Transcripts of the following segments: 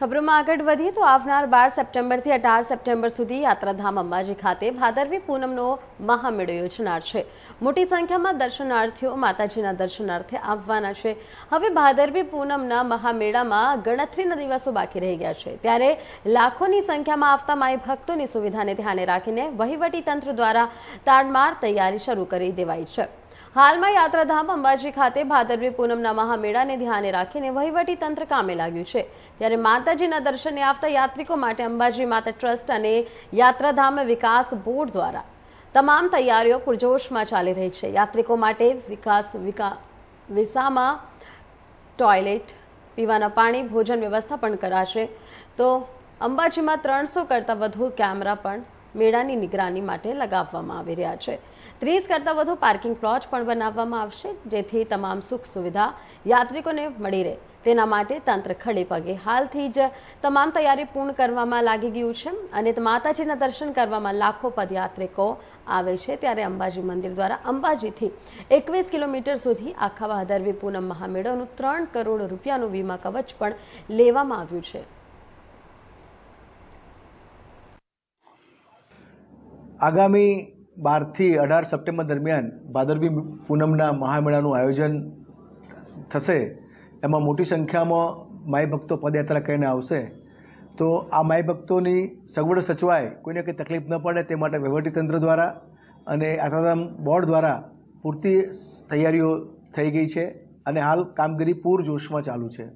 ખબરોમાં આગળ વધીએ તો આવનાર બાર સપ્ટેમ્બરથી અઢાર સપ્ટેમ્બર સુધી યાત્રાધામ અંબાજી ખાતે ભાદરવી પૂનમનો મહામેળો યોજનાર છે. મોટી સંખ્યામાં દર્શનાર્થીઓ માતાજીના દર્શનાર્થે આવવાના છે. હવે ભાદરવી પૂનમના મહામેળામાં ગણતરીના દિવસો બાકી રહી ગયા છે. ત્યારે લાખોની સંખ્યામાં આવતા માઈ ભક્તોની સુવિધાને ધ્યાને રાખીને વહીવટી તંત્ર દ્વારા તાડમાર તૈયારી શરૂ કરી દેવાઈ છે. હાલમાં યાત્રાધામ અંબાજી ખાતે ભાદરવી પૂનમના મહામેળાને ધ્યાને રાખીને વહીવટી તંત્ર કામે લાગ્યું છે. ત્યારે માતાજીના દર્શને આવતા યાત્રિકો માટે અંબાજી માતા ટ્રસ્ટ અને યાત્રાધામ વિકાસ બોર્ડ દ્વારા તમામ તૈયારીઓ પૂરજોશમાં ચાલી રહી છે. યાત્રિકો માટે વિકાસ વિકા વિસામાં ટોયલેટ, પીવાના પાણી, ભોજન વ્યવસ્થા પણ કરાશે. તો અંબાજીમાં ત્રણસો કરતાં વધુ કેમેરા પણ મેળાની નિગરાની માટે લગાવવામાં આવી રહ્યા છે. ત્રીસ કરતાં વધુ પાર્કિંગ પ્લોટ પણ બનાવવામાં આવશે, જેથી તમામ સુખ સુવિધા યાત્રિકોને મળી રહે. તેના માટે તંત્ર ખડે પગે હાલથી જ તમામ તૈયારી પૂર્ણ કરવામાં લાગી ગયું છે અને માતાજીના દર્શન કરવામાં લાખો પદયાત્રિકો આવે છે. ત્યારે અંબાજી મંદિર દ્વારા અંબાજીથી એકવીસ કિલોમીટર સુધી આખા ભાદરવી પૂનમ મહામેળાનું ત્રણ કરોડ રૂપિયાનું વીમા કવચ પણ લેવામાં આવ્યું છે. આગામી બારથી અઢાર સપ્ટેમ્બર દરમિયાન ભાદરવી પૂનમના મહામેળાનું આયોજન થશે. એમાં મોટી સંખ્યામાં માઈ ભક્તો પદયાત્રા કરીને આવશે. તો આ માઈ ભક્તોની સગવડ સચવાય, કોઈને કંઈ તકલીફ ન પડે તે માટે વહીવટીતંત્ર દ્વારા અને યાત્રાધામ બોર્ડ દ્વારા પૂરતી તૈયારીઓ થઈ ગઈ છે અને હાલ કામગીરી પૂર જોશમાં ચાલુ છે.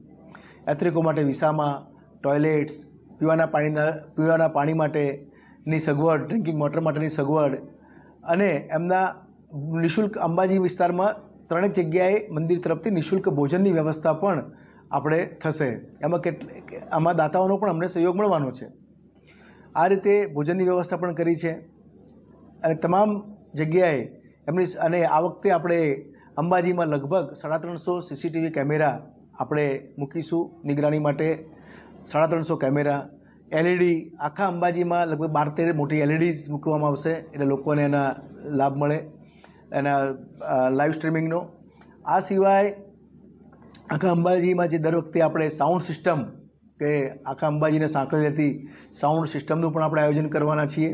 યાત્રિકો માટે વિસામાં, ટોયલેટ્સ, પીવાના પાણીના, પીવાના પાણી માટેની સગવડ ડ્રિંકિંગ વોટર માટેની સગવડ અને એમના નિઃશુલ્ક અંબાજી વિસ્તારમાં ત્રણેક જગ્યાએ મંદિર તરફથી નિઃશુલ્ક ભોજનની વ્યવસ્થા પણ આપણે થશે. એમાં કેટલી આમાં દાતાઓનો પણ અમને સહયોગ મળવાનો છે. આ રીતે ભોજનની વ્યવસ્થા પણ કરી છે. અને તમામ જગ્યાએ એમની અને આ વખતે આપણે અંબાજીમાં લગભગ સાડા ત્રણસો સીસીટીવી કેમેરા આપણે મૂકીશું નિગરાની માટે. સાડા ત્રણસો કેમેરા એલઈડી આખા અંબાજીમાં લગભગ બાર તેર મોટી એલઈડીઝ મૂકવામાં આવશે. એટલે લોકોને એના લાભ મળે. એના લાઈવ સ્ટ્રીમિંગનો આ સિવાય આખા અંબાજીમાં જે દર વખતે આપણે સાઉન્ડ સિસ્ટમ કે આખા અંબાજીને સાંકળી લેતી સાઉન્ડ સિસ્ટમનું પણ આપણે આયોજન કરવાના છીએ.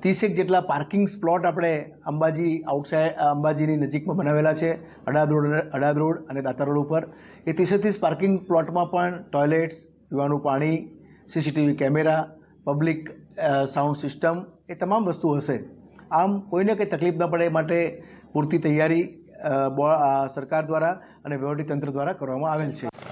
ત્રીસેક જેટલા પાર્કિંગ સ્પ્લોટ આપણે અંબાજી આઉટસાઇડ અંબાજીની નજીકમાં બનાવેલા છે. અડાદ રોડ અડાદ રોડ અને દાતા રોડ ઉપર. એ ત્રીસે ત્રીસ પાર્કિંગ પ્લોટમાં પણ ટોયલેટ્સ પીવાનું પાણી CCTV camera, public sound system, એ તમામ વસ્તુ હશે. આમ કોઈને કંઈ તકલીફ ન પડે માટે પૂરતી તૈયારી સરકાર દ્વારા અને વહીવટીતંત્ર દ્વારા કરવામાં આવેલ છે.